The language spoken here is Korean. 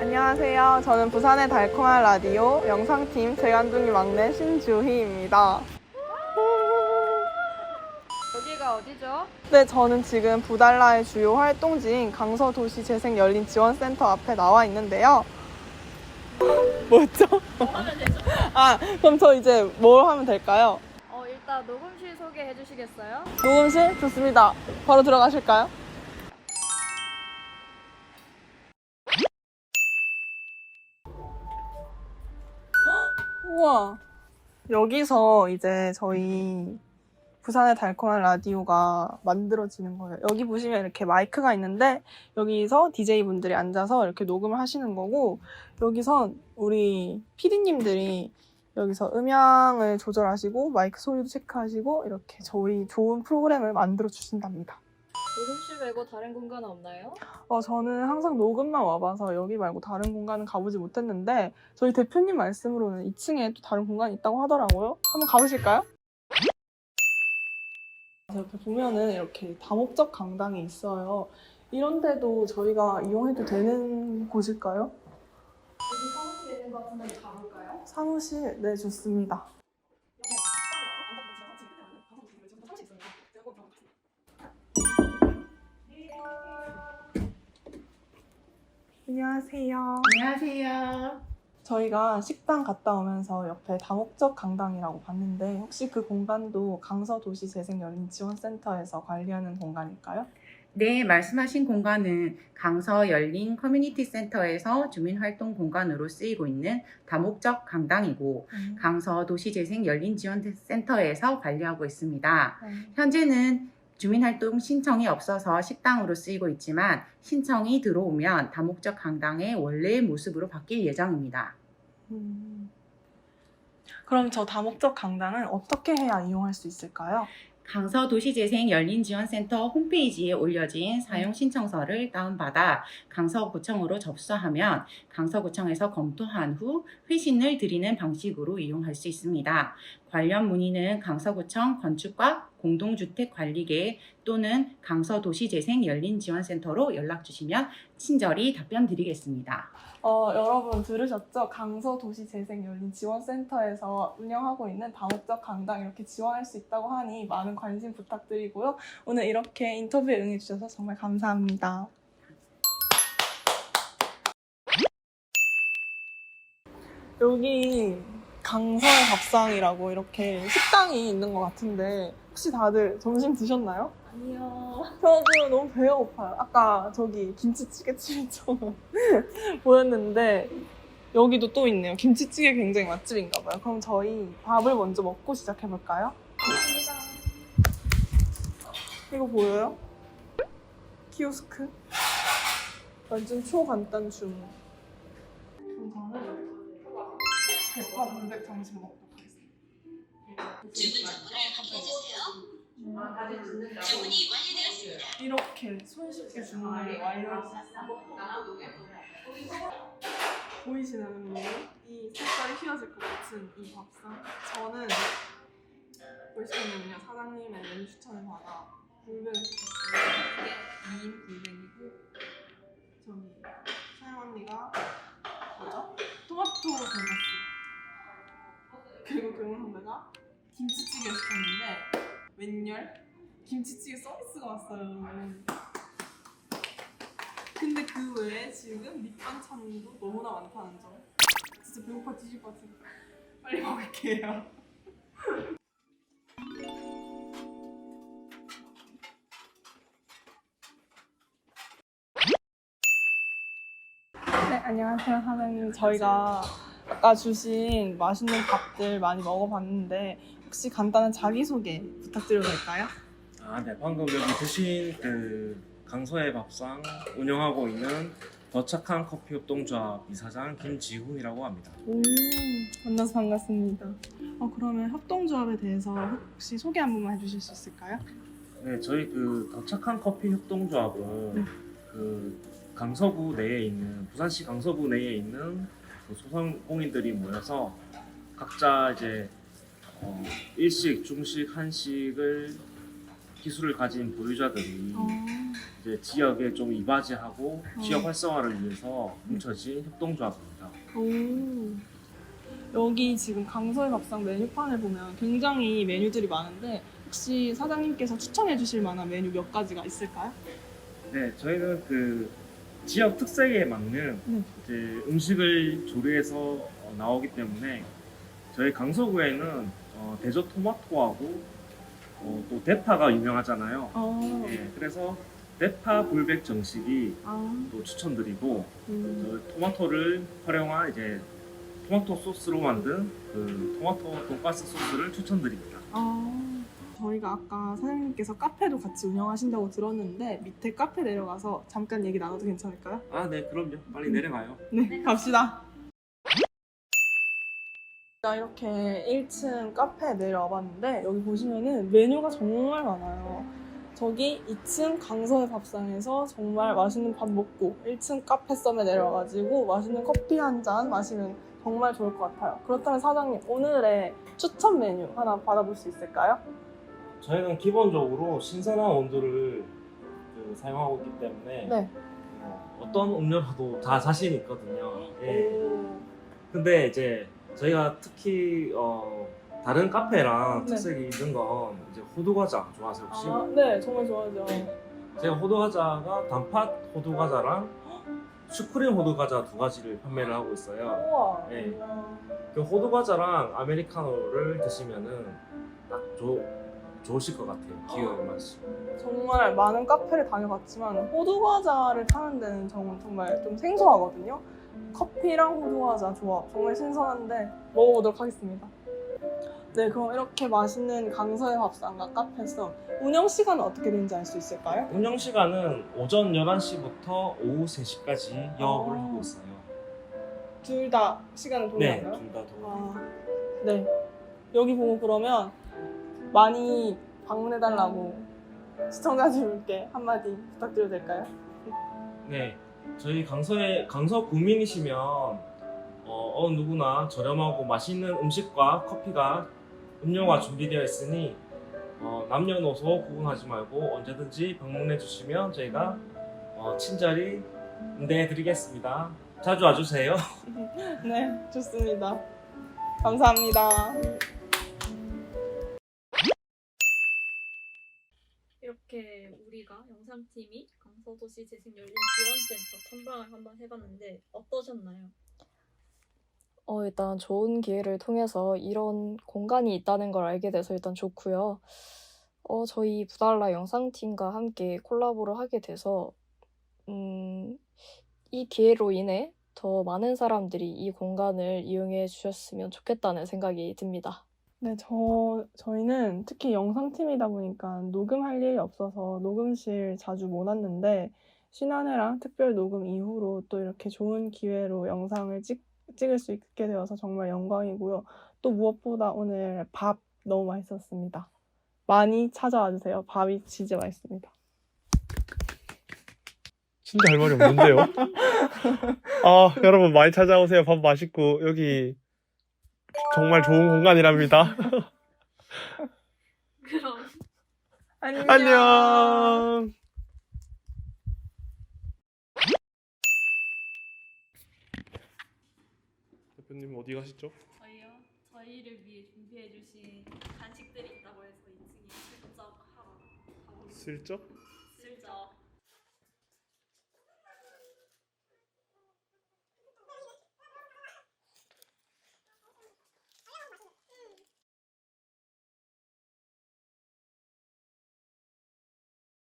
안녕하세요. 저는 부산의 달콤한 라디오 영상팀 재간둥이 막내 신주희입니다. 여기가 어디죠? 네, 저는 지금 부달라의 주요 활동지인 강서도시 재생 열린 지원센터 앞에 나와 있는데요. 뭐였죠? 아, 그럼 저 이제 뭘 하면 될까요? 어, 일단 녹음실 소개해 주시겠어요? 녹음실? 좋습니다. 바로 들어가실까요? 우와. 여기서 이제 저희 부산의 달콤한 라디오가 만들어지는 거예요. 여기 보시면 이렇게 마이크가 있는데 여기서 DJ분들이 앉아서 이렇게 녹음을 하시는 거고 여기선 우리 PD님들이 여기서 음향을 조절하시고 마이크 소리도 체크하시고 이렇게 저희 좋은 프로그램을 만들어 주신답니다. 녹음실 말고 다른 공간은 없나요? 어, 저는 항상 녹음만 와봐서 여기 말고 다른 공간은 가보지 못했는데 저희 대표님 말씀으로는 2층에 또 다른 공간이 있다고 하더라고요. 한번 가보실까요? 옆에 보면은 이렇게 다목적 강당이 있어요. 이런 데도 저희가 이용해도 되는 곳일까요? 여기 사무실 있는 것 같은데 가볼까요? 사무실, 네, 좋습니다. 안녕하세요. 안녕하세요. 저희가 식당 갔다 오면서 옆에 다목적 강당이라고 봤는데 혹시 그 공간도 강서도시재생연린지원센터에서 관리하는 공간일까요? 네, 말씀하신 공간은 강서 열린 커뮤니티 센터에서 주민활동 공간으로 쓰이고 있는 다목적 강당이고 강서 도시재생 열린 지원 센터에서 관리하고 있습니다. 음. 현재는 주민활동 신청이 없어서 식당으로 쓰이고 있지만 신청이 들어오면 다목적 강당의 원래의 모습으로 바뀔 예정입니다. 음. 그럼 저 다목적 강당은 어떻게 해야 이용할 수 있을까요? 강서 도시재생 열린지원센터 홈페이지에 올려진 사용 신청서를 다운받아 강서구청으로 접수하면 강서구청에서 검토한 후 회신을 드리는 방식으로 이용할 수 있습니다. 관련 문의는 강서구청 건축과 공동주택관리계 또는 강서도시재생 열린지원센터로 연락 주시면 친절히 답변 드리겠습니다. 어, 여러분 들으셨죠? 강서도시재생연린지원센터에서 운영하고 있는 다목적 강당 이렇게 지원할 수 있다고 하니 많은 관심 부탁드리고요. 오늘 이렇게 인터뷰에 응해주셔서 정말 감사합니다. 여기 강서의 밥상이라고 이렇게 식당이 있는 것 같은데 혹시 다들 점심 드셨나요? 아니요. 저도 너무 배가 고파요. 아까 저기 김치찌개 칠점 보였는데 여기도 또 있네요. 김치찌개 굉장히 맛집인가 봐요. 그럼 저희 밥을 먼저 먹고 시작해 볼까요? 감사합니다. 이거 보여요? 키오스크? 완전 초간단 주문. 대파 불백 점심 먹도록 하겠습니다. 이렇게 손쉽게 주문을 완료했어요. 보이시나요? 이 색깔이 휘어질 것 같은 이 밥상. 저는 보시면요 사장님의 메뉴 추천을 받아 불백을 시켰어요. 이게 2인 불백 경훈 선배가 김치찌개 시켰는데 웬열? 김치찌개 서비스가 왔어요. 근데 그 외에 지금 밑반찬도 너무나 많다는 점 진짜 배고파 뒤질 것 같으니까 빨리 먹을게요 네, 안녕하세요, 사장님. 저희가 아까 주신 맛있는 밥들 많이 먹어봤는데 혹시 간단한 자기소개 부탁드려도 될까요? 아, 네. 방금 여기 드신 그 강서의 밥상 운영하고 있는 더 착한 커피 협동조합 이사장 김지훈이라고 합니다. 오, 만나서 반갑습니다. 어, 그러면 협동조합에 대해서 혹시 소개 한 번만 해주실 수 있을까요? 네, 저희 그 더 착한 커피 협동조합은 네. 그 강서구 내에 있는 부산시 강서구 내에 있는 그 소상공인들이 모여서 각자 이제 어, 일식, 중식, 한식을 기술을 가진 보유자들이 어, 이제 지역에 좀 이바지하고 어. 지역 활성화를 위해서 뭉쳐진 협동조합입니다. 오. 여기 지금 강서의 밥상 메뉴판을 보면 굉장히 메뉴들이 많은데 혹시 사장님께서 추천해 주실 만한 메뉴 몇 가지가 있을까요? 네, 저희는 그 지역 특색에 맞는 네. 이제 음식을 조리해서 어, 나오기 때문에 저희 강서구에는 어, 대저 토마토하고 어, 또 대파가 유명하잖아요. 어. 네, 그래서 대파 불백 정식이 아. 또 추천드리고 음. 저 토마토를 활용한 이제 토마토 소스로 만든 그 토마토 돈가스 소스를 추천드립니다. 아. 저희가 아까 사장님께서 카페도 같이 운영하신다고 들었는데 밑에 카페 내려가서 잠깐 얘기 나눠도 괜찮을까요? 아, 네, 그럼요. 빨리 내려가요. 네, 갑시다. 자, 이렇게 1층 카페에 내려와 봤는데 여기 보시면은 메뉴가 정말 많아요. 저기 2층 강서의 밥상에서 정말 맛있는 밥 먹고 1층 카페 썸에 내려와가지고 맛있는 커피 한 잔 마시면 정말 좋을 것 같아요. 그렇다면 사장님 오늘의 추천 메뉴 하나 받아볼 수 있을까요? 저희는 기본적으로 신선한 원두를 그 사용하고 있기 때문에 네. 어, 어떤 음료라도 다 자신 있거든요. 예. 오. 근데 이제 저희가 특히 어, 다른 카페랑 네. 특색이 있는 건 이제 호두 과자 좋아하세요 혹시? 아, 네, 정말 좋아하죠. 제가 호두 과자가 단팥 호두 과자랑 슈크림 호두 과자 두 가지를 판매를 하고 있어요. 우와. 네. 그 호두 과자랑 아메리카노를 드시면은 딱 좋, 좋으실 것 같아요. 기호 맛이. 정말 많은 카페를 다녀봤지만 호두 과자를 타는 데는 정말, 정말 좀 생소하거든요. 커피랑 호두 과자 조합 정말 신선한데 먹어보도록 하겠습니다. 네, 그럼 이렇게 맛있는 강서의 밥상과 카페에서 운영 시간은 어떻게 되는지 알 수 있을까요? 운영 시간은 오전 11시부터 오후 3시까지 영업을 어. 하고 있어요. 둘 다 시간은 네, 동일한가요? 둘 다 동일. 아, 네. 여기 보면 그러면 많이 방문해달라고 시청자분께 한마디 부탁드려도 될까요? 네, 저희 강서에 강서 구민이시면 어, 어느 누구나 저렴하고 맛있는 음식과 커피가 음료가 준비되어 있으니 어, 남녀노소 구분하지 말고 언제든지 방문해 주시면 저희가 어, 친절히 응대해 드리겠습니다. 자주 와주세요. 네, 좋습니다. 감사합니다. 영상팀이 강서도시 재생연령 지원센터 탐방을 한번 해봤는데 어떠셨나요? 어, 일단 좋은 기회를 통해서 이런 공간이 있다는 걸 알게 돼서 일단 좋고요. 어, 저희 부달라 영상팀과 함께 콜라보를 하게 돼서, 음, 이 기회로 인해 더 많은 사람들이 이 공간을 이용해 주셨으면 좋겠다는 생각이 듭니다. 네, 저, 저희는 특히 영상팀이다 보니까 녹음할 일이 없어서 녹음실 자주 못 왔는데, 신한회랑 특별 녹음 이후로 또 이렇게 좋은 기회로 영상을 찍, 찍을 수 있게 되어서 정말 영광이고요. 또 무엇보다 오늘 밥 너무 맛있었습니다. 많이 찾아와 주세요. 밥이 진짜 맛있습니다. 진짜 할 말이 없는데요? 아, 여러분 많이 찾아오세요. 밥 맛있고 여기 정말 좋은 공간이랍니다. 그럼 안녕. 안녕. 대표님 어디 가시죠? 저희요 저희를 위해 준비해 주신 간식들이 있다고 해서 2층에 슬쩍 하러 가보겠습니다. 슬쩍? 슬쩍